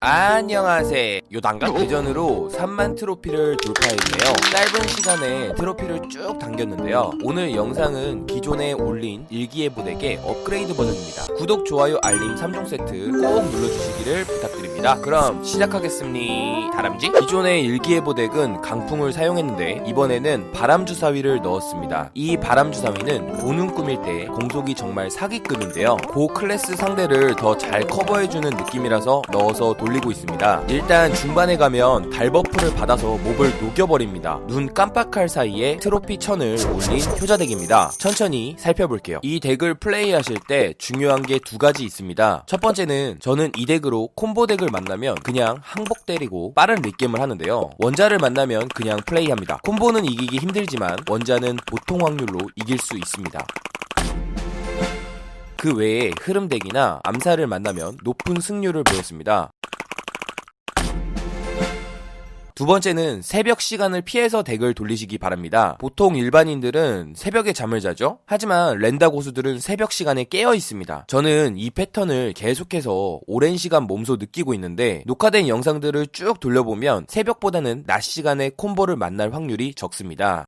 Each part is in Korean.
안녕하세요. 요단가 대전으로 3만 트로피를 돌파했네요. 짧은 시간에 트로피를 쭉 당겼는데요. 오늘 영상은 기존에 올린 일기예보덱의 업그레이드 버전입니다. 구독, 좋아요, 알림 3종 세트 꼭 눌러주시기를 부탁드립니다. 그럼 시작하겠습니다. 다람쥐? 기존의 일기예보덱은 강풍을 사용했는데 이번에는 바람주사위를 넣었습니다. 이 바람주사위는 보는 꿈일 때 공속이 정말 사기급인데요. 고 클래스 상대를 더 잘 커버해주는 느낌이라서 넣어서 돌 리고 있습니다. 일단 중반에 가면 달 버프를 받아서 몹을 녹여버립니다. 눈 깜빡할 사이에 트로피 천을 올린 효자덱입니다. 천천히 살펴볼게요. 이 덱을 플레이하실 때 중요한 게 두 가지 있습니다. 첫 번째는 저는 이 덱으로 콤보 덱을 만나면 그냥 항복 때리고 빠른 릿겜을 하는데요. 원자를 만나면 그냥 플레이합니다. 콤보는 이기기 힘들지만 원자는 보통 확률로 이길 수 있습니다. 그 외에 흐름덱이나 암살을 만나면 높은 승률을 보였습니다. 두 번째는 새벽 시간을 피해서 덱을 돌리시기 바랍니다. 보통 일반인들은 새벽에 잠을 자죠? 하지만 렌다 고수들은 새벽 시간에 깨어 있습니다. 저는 이 패턴을 계속해서 오랜 시간 몸소 느끼고 있는데 녹화된 영상들을 쭉 돌려보면 새벽보다는 낮 시간에 콤보를 만날 확률이 적습니다.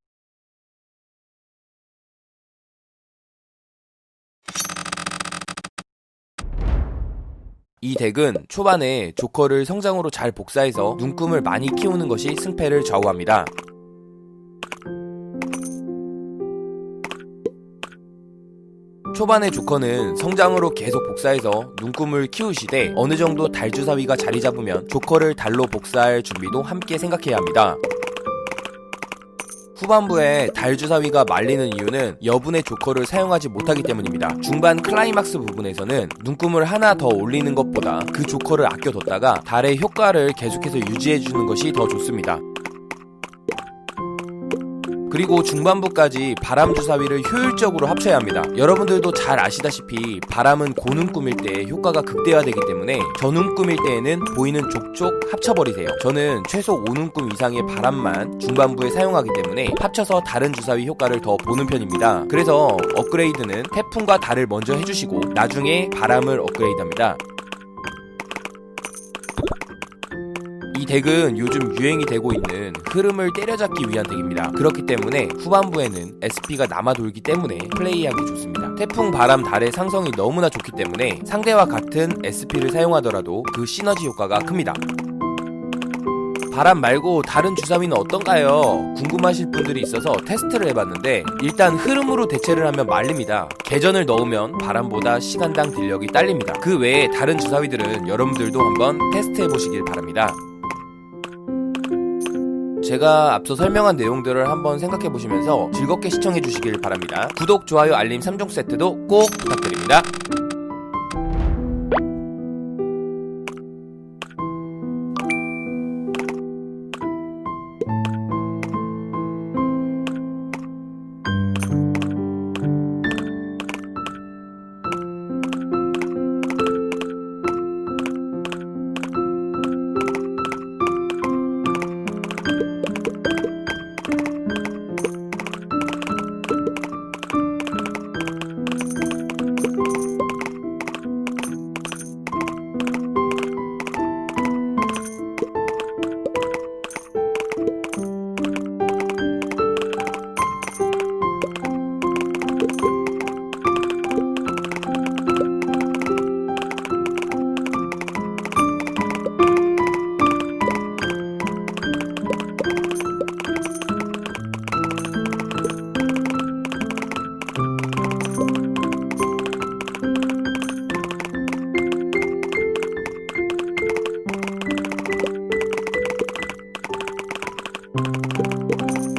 이 덱은 초반에 조커를 성장으로 잘 복사해서 눈금을 많이 키우는 것이 승패를 좌우합니다. 초반의 조커는 성장으로 계속 복사해서 눈금을 키우시되 어느 정도 달주사위가 자리 잡으면 조커를 달로 복사할 준비도 함께 생각해야 합니다. 후반부에 달주사위가 말리는 이유는 여분의 조커를 사용하지 못하기 때문입니다. 중반 클라이막스 부분에서는 눈금을 하나 더 올리는 것보다 그 조커를 아껴뒀다가 달의 효과를 계속해서 유지해주는 것이 더 좋습니다. 그리고 중반부까지 바람 주사위를 효율적으로 합쳐야 합니다. 여러분들도 잘 아시다시피 바람은 고눈 꿈일 때 효과가 극대화되기 때문에 저눈 꿈일 때에는 보이는 족족 합쳐버리세요. 저는 최소 5눈 꿈 이상의 바람만 중반부에 사용하기 때문에 합쳐서 다른 주사위 효과를 더 보는 편입니다. 그래서 업그레이드는 태풍과 달을 먼저 해주시고 나중에 바람을 업그레이드합니다. 덱은 요즘 유행이 되고 있는 흐름을 때려잡기 위한 덱입니다. 그렇기 때문에 후반부에는 SP가 남아 돌기 때문에 플레이하기 좋습니다. 태풍, 바람, 달의 상성이 너무나 좋기 때문에 상대와 같은 SP를 사용하더라도 그 시너지 효과가 큽니다. 바람 말고 다른 주사위는 어떤가요? 궁금하실 분들이 있어서 테스트를 해봤는데 일단 흐름으로 대체를 하면 말립니다. 계전을 넣으면 바람보다 시간당 딜력이 딸립니다. 그 외에 다른 주사위들은 여러분들도 한번 테스트 해보시길 바랍니다. 제가 앞서 설명한 내용들을 한번 생각해 보시면서 즐겁게 시청해 주시길 바랍니다. 구독, 좋아요, 알림 3종 세트도 꼭 부탁드립니다. Música